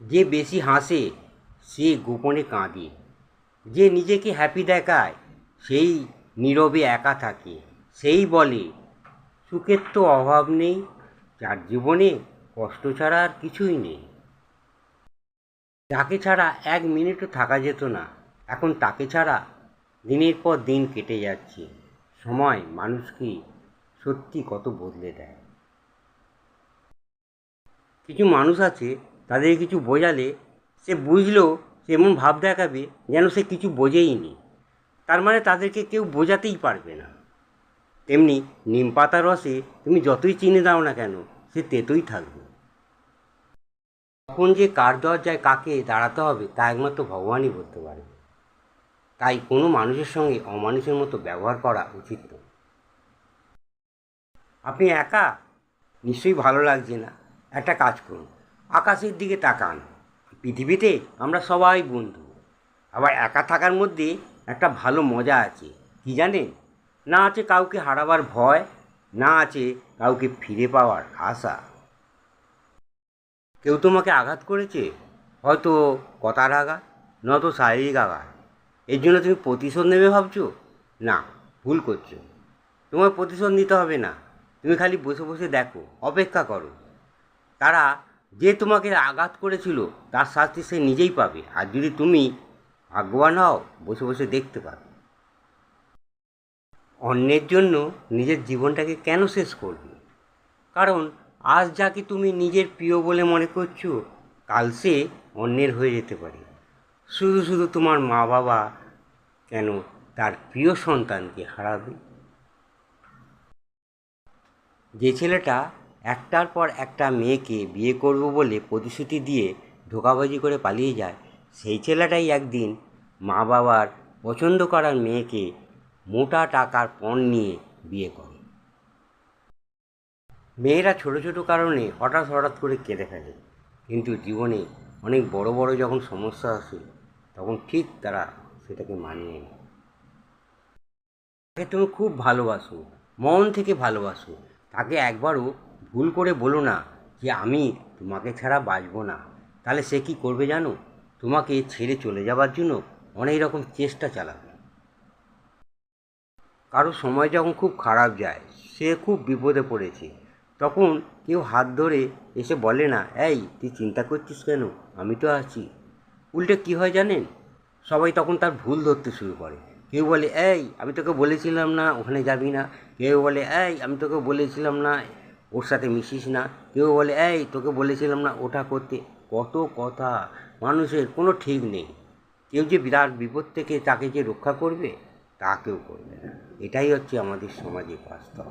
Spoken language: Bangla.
যে বেশি হাসে, সে গোপনে কাঁদে। যে নিজেকে হ্যাপি দেখায়, সেই নীরবে একা থাকে। সেই বলে, সুখের তো অভাব নেই, যার জীবনে কষ্ট ছাড়া আর কিছুই নেই। যাকে ছাড়া এক মিনিটও থাকা যেত না, এখন তাকে ছাড়া দিনের পর দিন কেটে যাচ্ছে। সময় মানুষকে সত্যি কত বদলে দেয়। কিছু মানুষ আছে তাদের কিছু বোঝালে সে বুঝলেও সে এমন ভাব দেখাবে যেন সে কিছু বোঝেই নি তার মানে তাদেরকে কেউ বোঝাতেই পারবে না। তেমনি নিম পাতা রসে তুমি যতই চিনি দাও না কেন, সে তেতোই থাকবে। কখন যে কার দরজায় কাকে দাঁড়াতে হবে তা একমাত্র ভগবানই বলতে পারে তাই কোনো মানুষের সঙ্গে অমানুষের মতো ব্যবহার করা উচিত নয়। আপনি একা? নিশ্চয়ই ভালো লাগছে না। একটা কাজ করুন। আকাশের দিকে তাকান। পৃথিবীতে আমরা সবাই বন্ধু। আবার একা থাকার মধ্যে একটা ভালো মজা আছে। কি জানেন? না আছে কাউকে হারাবার ভয়, না আছে কাউকে ফিরে পাওয়ার আশা। কেউ তোমাকে আঘাত করেছে? হয়তো কথার আঘাত, নয়তো শারীরিক আঘাত। এর জন্য তুমি প্রতিশোধ নেবে ভাবছ? না, ভুল করছ। তোমার প্রতিশোধ নিতে হবে না। তুমি খালি বসে বসে দেখো, অপেক্ষা করো। তারা যে তোমাকে আঘাত করেছিল, তার শাস্তি সে নিজেই পাবে। আর যদি তুমি ভাগ্যবান হও, বসে বসে দেখতে পাবে। অন্যের জন্য নিজের জীবনটাকে কেন শেষ করবে? কারণ আজ যাকে তুমি নিজের প্রিয় বলে মনে করছ, কাল সে অন্যের হয়ে যেতে পারে। শুধু শুধু তোমার মা বাবা কেন তার প্রিয় সন্তানকে হারাবে? যে ছেলেটা একটার পর একটা মেয়েকে বিয়ে করব বলে প্রতিশ্রুতি দিয়ে ধোকাবাজি করে পালিয়ে যায়। সেই ছেলেটাই একদিন মা বাবার পছন্দ করার মেয়েকে মোটা টাকার পণ নিয়ে বিয়ে করে। মেয়েরা ছোট ছোট কারণে হঠাৎ হঠাৎ করে কেঁদে ফেলে। কিন্তু জীবনে অনেক বড় বড় যখন সমস্যা আসে, তখন ঠিক তারা সেটাকে মানিয়ে নেয়। তাকে তুমি খুব ভালোবাসো, মন থেকে ভালোবাসো। তাকে একবারও ভুল করে বলো না যে আমি তোমাকে ছাড়া বাঁচবো না। তাহলে সে কী করবে জানো? তোমাকে ছেড়ে চলে যাবার জন্য অনেক রকম চেষ্টা চালাবে। কারও সময় যখন খুব খারাপ যায়, সে খুব বিপদে পড়েছে। তখন কেউ হাত ধরে এসে বলে না, এই, তুই চিন্তা করছিস কেন? আমি তো আছি। উল্টে কী হয় জানেন? সবাই তখন তার ভুল ধরতে শুরু করে। কেউ বলে, এই, আমি তোকে বলেছিলাম না, ওখানে যাবি না। কেউ বলে, এই, আমি তোকে বলেছিলাম না ওর সাথে মিশিস না। কেউ বলে, এই, তোকে বলেছিলাম না ওটা করতে। কত কথা। মানুষের কোনো ঠিক নেই। কেউ যে বিরাট বিপদ থেকে তাকে যে রক্ষা করবে, তা কেউ করবে না। এটাই হচ্ছে আমাদের সমাজের বাস্তব।